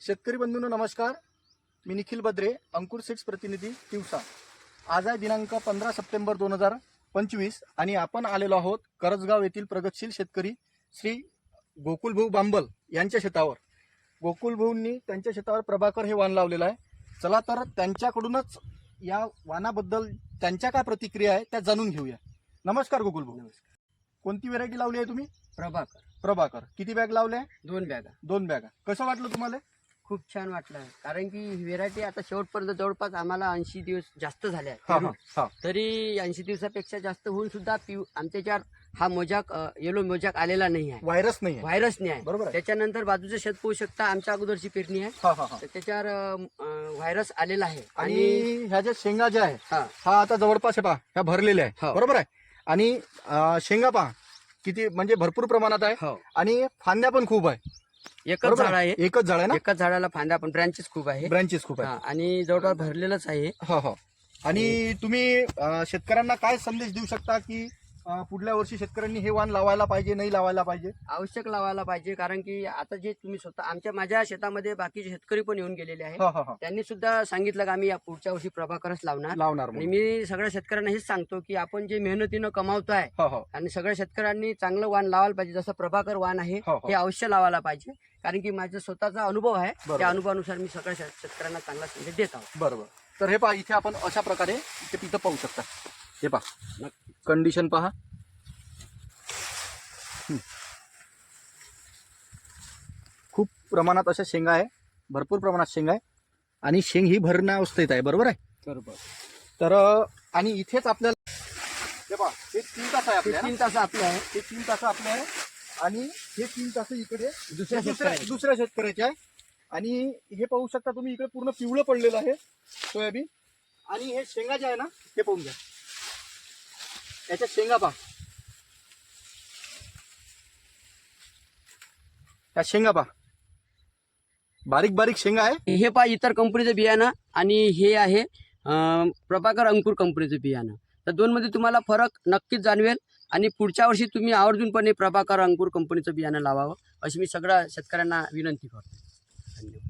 शेतकरी बंधूंनो नमस्कार. मी निखिल बद्रे अंकुर सीड्स प्रतिनिधी तिवसा आज आहे दिनांक पंधरा सप्टेंबर दोन हजार पंचवीस आणि आपण आलेलो आहोत करजगाव येथील प्रगतशील शेतकरी श्री गोकुलभाऊ बांबल यांच्या शेतावर. गोकुलभाऊंनी त्यांच्या शेतावर प्रभाकर हे वाण लावलेलं आहे. चला तर त्यांच्याकडूनच या वाणाबद्दल त्यांच्या काय प्रतिक्रिया आहे त्या जाणून घेऊया. नमस्कार गोकुलभाऊ. नमस्कार. कोणती व्हेरायटी लावली आहे तुम्ही? प्रभाकर. प्रभाकर. किती बॅग लावल्या? दोन बॅगा. दोन बॅगा. कसं वाटलं तुम्हाला? खूप छान वाटलं. कारण की व्हेरायटी आता शेवटपर्यंत जवळपास आम्हाला ऐंशी दिवस जास्त झाले आहेत. हा हा. हा. तरी ऐंशी दिवसापेक्षा जास्त होऊन सुद्धा पिऊ आमच्याच्यावर हा मोजाक येलो मोजाक आलेला नाही आहे. व्हायरस नाही आहे. व्हायरस नाही आहे. बरोबर आहे. त्याच्यानंतर बाजूचं शेत पाहू शकता आमच्या अगोदरची पेरणी आहे. हा हा हा. तर त्याच्यावर अं, व्हायरस आलेला आहे. आणि आणि ह्या ज्या शेंगा ज्या आहे हा. हा आता जवळपास आहे पहा ह्या भरलेल्या आहे हो. बरोबर आहे? आणि अं, शेंगा पहा किती म्हणजे भरपूर प्रमाणात आहे. हो. आणि फांद्या पण खूप आहे. एकच बरोबर झाड आहे. एकच झाड आहे ना? एकाच झाडाला फांद्या पण ब्रँचेस खूप आहे. ब्रँचेस खूप आहे हा, आणि जवळपास भरलेलंच आहे. हो हो. आणि तुम्ही अं, शेतकऱ्यांना काय संदेश देऊ शकता की पुढल्या वर्षी शेतकऱ्यांनी हे वाण लावायला पाहिजे नाही लावायला पाहिजे? आवश्यक लावायला पाहिजे कारण की आता जे तुम्ही स्वतः आमच्या माझ्या शेतामध्ये बाकीचे शेतकरी पण येऊन गेलेले आहेत त्यांनी सुद्धा सांगितलं की आम्ही या पुढच्या वर्षी प्रभाकरच लावणार. लावणार आणि म्हणून. मी सगळ्या शेतकऱ्यांना हेच सांगतो की आपण जे मेहनतीनं कमावतोय हो हो. आणि सगळ्या शेतकऱ्यांनी चांगलं वाण लावायला पाहिजे जसं प्रभाकर वाण आहे हो, हो. हे अवश्य लावायला पाहिजे. कारण की माझा स्वतःचा अनुभव आहे बरोबर. त्या अनुभवानुसार मी सगळ्या शेत- शेतकऱ्यांना चांगला संदेश देत आहोत. बरोबर. तर हे पहा इथे आपण अशा प्रकारे इथे पाहू शकता. हे पहा. कंडिशन पहा. खूप प्रमाणात अशा शेंगा आहे. भरपूर प्रमाणात शेंगा आहे. आणि शेंग ही भरणा अवस्थेत आहे बरोबर आहे? बरोबर. तर आणि इथेच आपल्याला हे पहा हे तीन तास आहे आपल्या तीन तास आपले आहे. हे तीन तास आपले आहे. आणि हे तीन तास इकडे दुसऱ्या शेतकऱ्याचे. दुसऱ्या शेतकऱ्याचे आहे. आणि हे पाहू शकता तुम्ही इकडे पूर्ण पिवळं पडलेलं आहे सोयाबीन. आणि हे शेंगा जे आहे ना हे पाहून घ्या. याच्या शेंगा पहा. या शेंगा पहा. बारीक बारीक शेंगा आहे. हे पहा इतर कंपनीचं बियाणं आणि हे आहे प्रभाकर अंकुर कंपनीचं बियाणं. तर दोनमध्ये तुम्हाला फरक नक्कीच जाणवेल आणि पुढच्या वर्षी तुम्ही आवर्जूनपणे प्रभाकर अंकुर कंपनीचं बियाणं लावावं अशी मी सगळ्या शेतकऱ्यांना विनंती करतो. धन्यवाद.